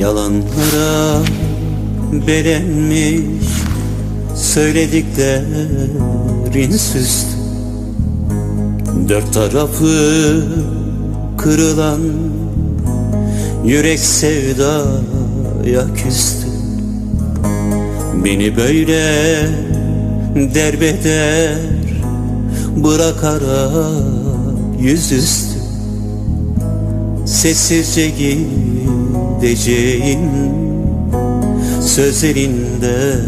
Yalanlara belenmiş Söylediklerin süslü Dört tarafı kırılan Yürek sevdaya küstü. Beni böyle derbeder Bırakarak yüzüstü. Sessizce gideceğim Sözlerinden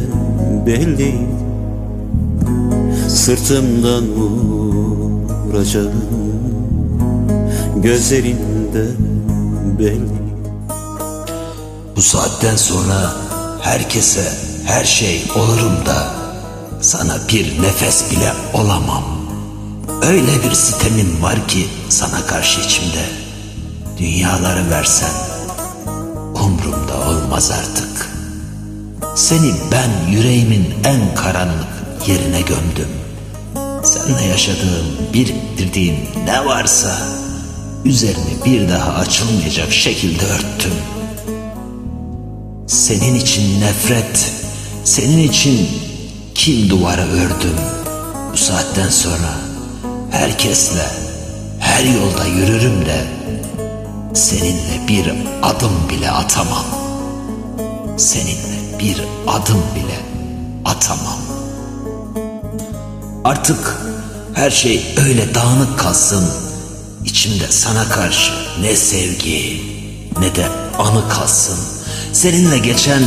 belli Sırtımdan vuracağım Gözlerinden belli Bu saatten sonra herkese her şey olurum da sana bir nefes bile olamam. Öyle bir sitemim var ki sana karşı içimde. Dünyaları versen umrumda olmaz artık. Seni ben yüreğimin en karanlık yerine gömdüm. Seninle yaşadığım, biriktirdiğim ne varsa üzerini bir daha açılmayacak şekilde örttüm. Senin için nefret, senin için kin duvarı ördüm. Bu saatten sonra herkesle, her yolda yürürüm de seninle bir adım bile atamam. Seninle bir adım bile atamam. Artık her şey öyle dağınık kalsın. İçimde sana karşı ne sevgi ne de anı kalsın. Seninle geçen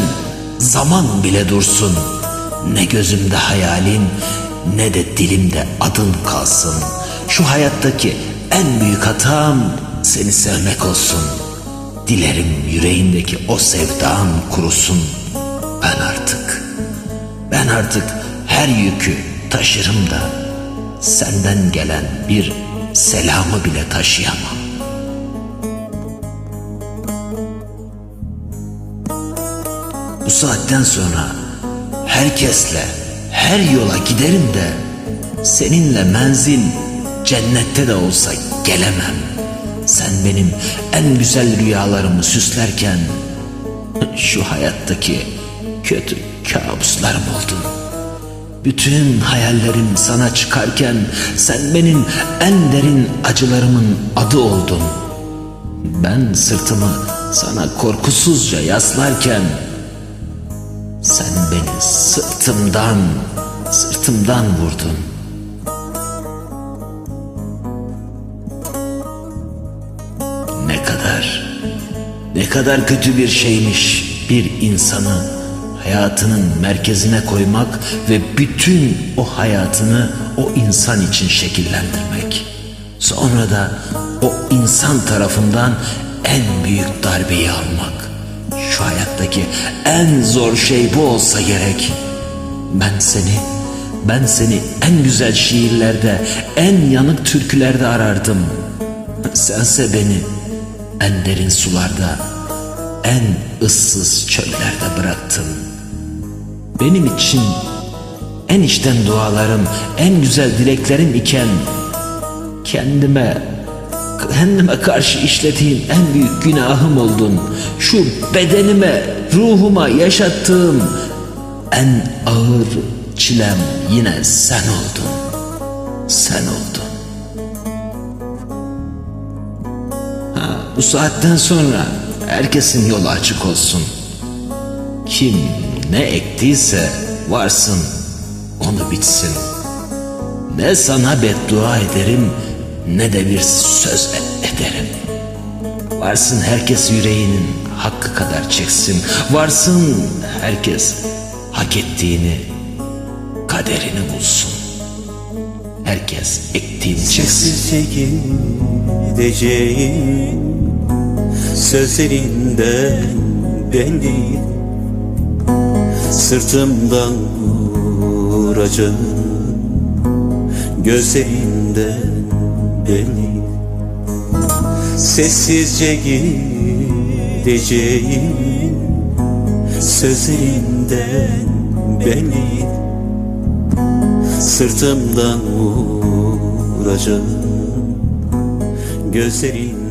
zaman bile dursun. Ne gözümde hayalin ne de dilimde adın kalsın. Şu hayattaki en büyük hatam seni sevmek olsun. Dilerim yüreğindeki o sevdan kurusun. Ben artık, ben artık her yükü taşırım da senden gelen bir selamı bile taşıyamam. Bu saatten sonra herkesle her yola giderim de seninle menzil cennette de olsa gelemem. Sen benim en güzel rüyalarımı süslerken şu hayattaki kötü kabuslarım oldun. Bütün hayallerim sana çıkarken sen benim en derin acılarımın adı oldun. Ben sırtımı sana korkusuzca yaslarken sen beni sırtımdan, sırtımdan vurdun. Kadar kötü bir şeymiş bir insanı hayatının merkezine koymak ve bütün o hayatını o insan için şekillendirmek. Sonra da o insan tarafından en büyük darbeyi almak. Şu hayattaki en zor şey bu olsa gerek. Ben seni, ben seni en güzel şiirlerde, en yanık türkülerde arardım. Sense beni en derin sularda, en ıssız çöllerde bıraktın. Benim için en içten dualarım, en güzel dileklerim iken kendime kendime karşı işlediğim en büyük günahım oldun. Şu bedenime, ruhuma yaşattığım en ağır çilem yine sen oldun. Sen oldun. Ha, bu saatten sonra herkesin yolu açık olsun. Kim ne ektiyse varsın onu bitsin. Ne sana beddua ederim ne de bir söz e- ederim. Varsın herkes yüreğinin hakkı kadar çeksin. Varsın herkes hak ettiğini, kaderini bulsun. Herkes ektiğini çeksin. Sessizce gideceğim Sözlerinden belli Sırtımdan vuracağım. Gözlerinden belli Sessizce gideceğim. Sözlerinden belli Sırtımdan vuracağım. Gözlerin